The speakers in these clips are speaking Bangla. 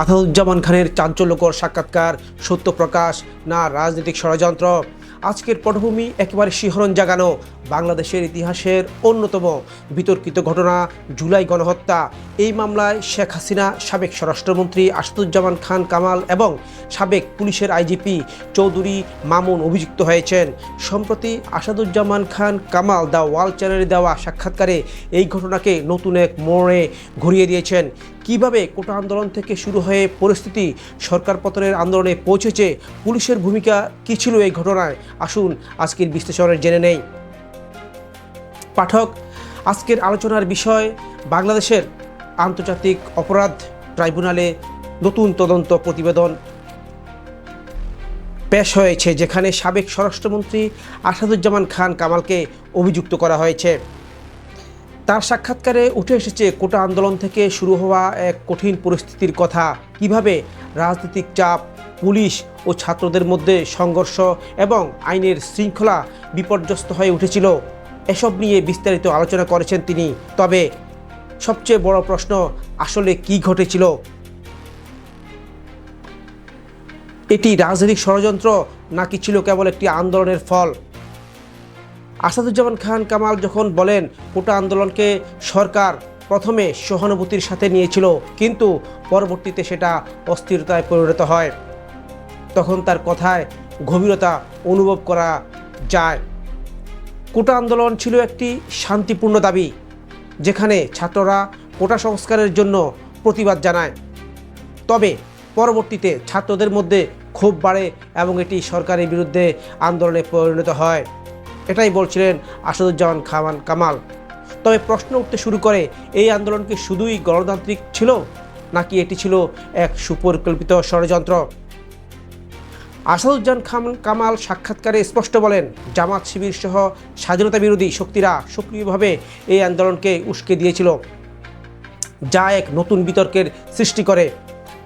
আসাদুজ্জামান খানের চাঞ্চল্যকর সাক্ষাৎকার, সত্যপ্রকাশ না রাজনৈতিক ষড়যন্ত্র। আজকের পটভূমি একেবারে শিহরণ জাগানো বাংলাদেশের ইতিহাসের অন্যতম বিতর্কিত ঘটনা, জুলাই গণহত্যা। এই মামলায় শেখ হাসিনা, সাবেক স্বরাষ্ট্রমন্ত্রী আসাদুজ্জামান খান কামাল এবং সাবেক পুলিশের আইজিপি চৌধুরী মামুন অভিযুক্ত হয়েছেন। সম্প্রতি আসাদুজ্জামান খান কামাল দ্য ওয়াল চ্যানেলে দেওয়া সাক্ষাৎকারে এই ঘটনাকে নতুন এক মোড়ে ঘুরিয়ে দিয়েছেন। কীভাবে কোটা আন্দোলন থেকে শুরু হয়ে পরিস্থিতি সরকার পতনের আন্দোলনে পৌঁছেছে, পুলিশের ভূমিকা কী ছিল এই ঘটনায়? আসুন আজকের বিশ্লেষণের জেনে নেই। পাঠক, আজকের আলোচনার বিষয়, বাংলাদেশের আন্তর্জাতিক অপরাধ ট্রাইব্যুনালে নতুন তদন্ত প্রতিবেদন। পেশ হয়েছে, যেখানে সাবেক স্বরাষ্ট্রমন্ত্রী আসাদুজ্জামান খান কামালকে অভিযুক্ত করা হয়েছে। তার সাক্ষাৎকারে উঠে এসেছে কোটা আন্দোলন থেকে শুরু হওয়া এক কঠিন পরিস্থিতির কথা। কীভাবে রাজনৈতিক চাপ, পুলিশ ও ছাত্রদের মধ্যে সংঘর্ষ এবং আইনের শৃঙ্খলা বিপর্যস্ত হয়ে উঠেছিল, এসব নিয়ে বিস্তারিত আলোচনা করেছেন তিনি। তবে সবচেয়ে বড় প্রশ্ন, আসলে কি ঘটেছিল? এটি রাজনৈতিক ষড়যন্ত্র নাকি ছিল কেবল একটি আন্দোলনের ফল? আসাদুজ্জামান খান কামাল যখন বলেন কোটা আন্দোলনকে সরকার প্রথমে সহানুভূতির সাথে নিয়েছিল, কিন্তু পরবর্তীতে সেটা অস্থিরতায় পরিণত হয়। তখন তার কথায় গভীরতা অনুভব করা যায়। কোটা আন্দোলন ছিল একটি শান্তিপূর্ণ দাবি, যেখানে ছাত্ররা কোটা সংস্কারের জন্য প্রতিবাদ জানায়। তবে পরবর্তীতে ছাত্রদের মধ্যে ক্ষোভ বাড়ে এবং এটি সরকারের বিরুদ্ধে আন্দোলনে পরিণত হয়। এটাই বলছিলেন আসাদুজ্জামান খামান কামাল। তবে প্রশ্ন উঠতে শুরু করে, এই আন্দোলন কি শুধুই গণতান্ত্রিক ছিল, নাকি এটি ছিল এক সুপরিকল্পিত ষড়যন্ত্র? আসাদুজ্জান খান কামাল সাক্ষাৎকারে স্পষ্ট বলেন, জামাত শিবির সহ স্বাধীনতা বিরোধী শক্তিরা সক্রিয়ভাবে এই আন্দোলনকে উস্কে দিয়েছিল। যা এক নতুন বিতর্কের সৃষ্টি করে।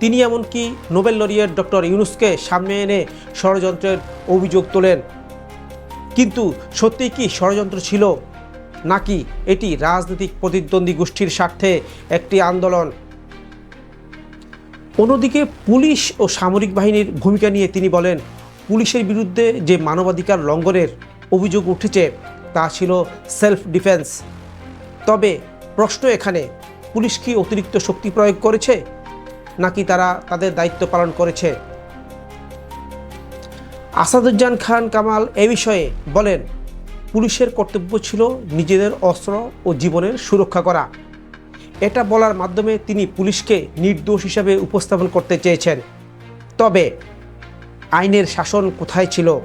তিনি এমনকি নোবেল লরিয়েট ডক্টর ইউনুসকে সামনে এনে ষড়যন্ত্রের অভিযোগ তোলেন। কিন্তু সত্যিই কি ষড়যন্ত্র ছিল? নাকি এটি রাজনৈতিক প্রতিদ্বন্দ্বী গোষ্ঠীর স্বার্থে একটি আন্দোলন? অন্যদিকে পুলিশ ও সামরিক বাহিনীর ভূমিকা নিয়ে তিনি বলেন, পুলিশের বিরুদ্ধে যে মানবাধিকার লঙ্ঘনের অভিযোগ উঠেছে, তা ছিল সেলফ ডিফেন্স তবে প্রশ্ন এখানে, পুলিশ কি অতিরিক্ত শক্তি প্রয়োগ করেছে? নাকি তারা তাদের দায়িত্ব পালন করেছে? আসাদুজ্জান খান কামাল এ বিষয়ে বলেন, পুলিশের কর্তব্য ছিল নিজেদের অস্ত্র ও জীবনের সুরক্ষা করা। এটা বলার মাধ্যমে তিনি পুলিশকে নির্দোষ হিসাবে উপস্থাপন করতে চেয়েছেন। তবে আইনের শাসন কোথায় ছিল?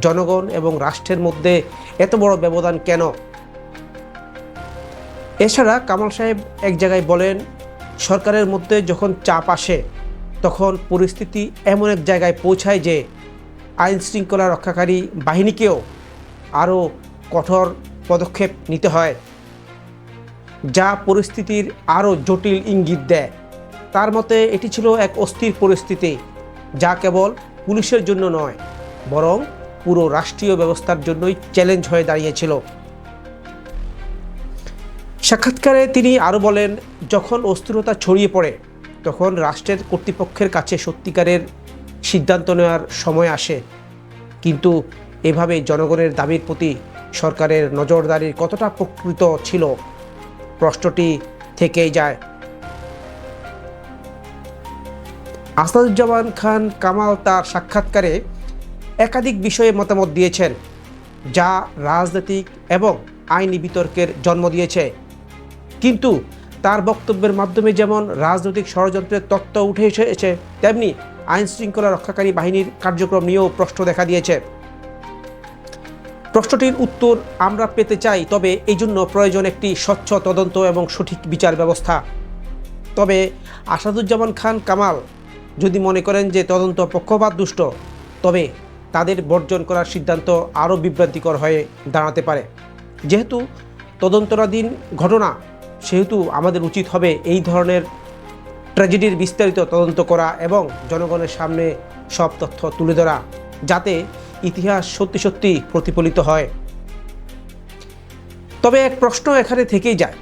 জনগণ এবং রাষ্ট্রের মধ্যে এত বড় ব্যবধান কেন? এছাড়া কামাল সাহেব এক জায়গায় বলেন, সরকারের মধ্যে যখন চাপ আসে, তখন পরিস্থিতি এমন এক জায়গায় পৌঁছায় যে আইন শৃঙ্খলা রক্ষাকারী বাহিনীকেও আরও কঠোর পদক্ষেপ নিতে হয়। যা পরিস্থিতির আরও জটিল ইঙ্গিত দেয়। তার মতে, এটি ছিল এক অস্থির পরিস্থিতি, যা কেবল পুলিশের জন্য নয়, বরং পুরো রাষ্ট্রীয় ব্যবস্থার জন্যই চ্যালেঞ্জ হয়ে দাঁড়িয়েছিল। সাক্ষাৎকারে তিনি আরও বলেন, যখন অস্থিরতা ছড়িয়ে পড়ে, তখন রাষ্ট্রের কর্তৃপক্ষের কাছে সত্যিকারের সিদ্ধান্ত নেওয়ার সময় আসে। কিন্তু এভাবে জনগণের দাবির প্রতি সরকারের নজরদারির কতটা প্রকৃত ছিল, প্রশ্নটি থেকেই যায়। আসাদুজ্জামান খান কামাল তার সাক্ষাৎকারে একাধিক বিষয়ে মতামত দিয়েছেন, যা রাজনৈতিক এবং আইনি বিতর্কের জন্ম দিয়েছে। কিন্তু তার বক্তব্যের মাধ্যমে যেমন রাজনৈতিক ষড়যন্ত্রের তত্ত্ব উঠে এসেছে, তেমনি আইন শৃঙ্খলা রক্ষাকারী বাহিনীর কার্যক্রম নিয়েও প্রশ্ন দেখা দিয়েছে। প্রশ্নটির উত্তর আমরা পেতে চাই, তবে এই জন্য প্রয়োজন একটি স্বচ্ছ তদন্ত এবং সঠিক বিচার ব্যবস্থা। তবে আসাদুজ্জামান খান কামাল যদি মনে করেন যে তদন্ত পক্ষপাত দুষ্ট, তবে তাদের বর্জন করার সিদ্ধান্ত আরও বিভ্রান্তিকর হয়ে দাঁড়াতে পারে। যেহেতু তদন্তরাধীন ঘটনা, সেহেতু আমাদের উচিত হবে এই ধরনের ট্র্যাজেডির বিস্তারিত তদন্ত করা এবং জনগণের সামনে সব তথ্য তুলে ধরা, যাতে ইতিহাস সত্যি সত্যি প্রতিফলিত হয়। তবে এক প্রশ্ন এখানে থেকেই যায়,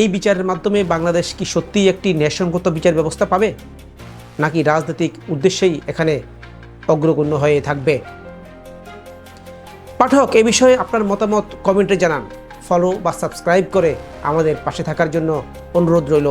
এই বিচারের মাধ্যমে বাংলাদেশ কি সত্যিই একটি ন্যায়সঙ্গত বিচার ব্যবস্থা পাবে? নাকি রাজনৈতিক উদ্দেশ্যেই এখানে অগ্রগণ্য হয়ে থাকবে? পাঠক, এ বিষয়ে আপনার মতামত কমেন্টে জানান। ফলো বা সাবস্ক্রাইব করে আমাদের পাশে থাকার জন্য অনুরোধ রইল।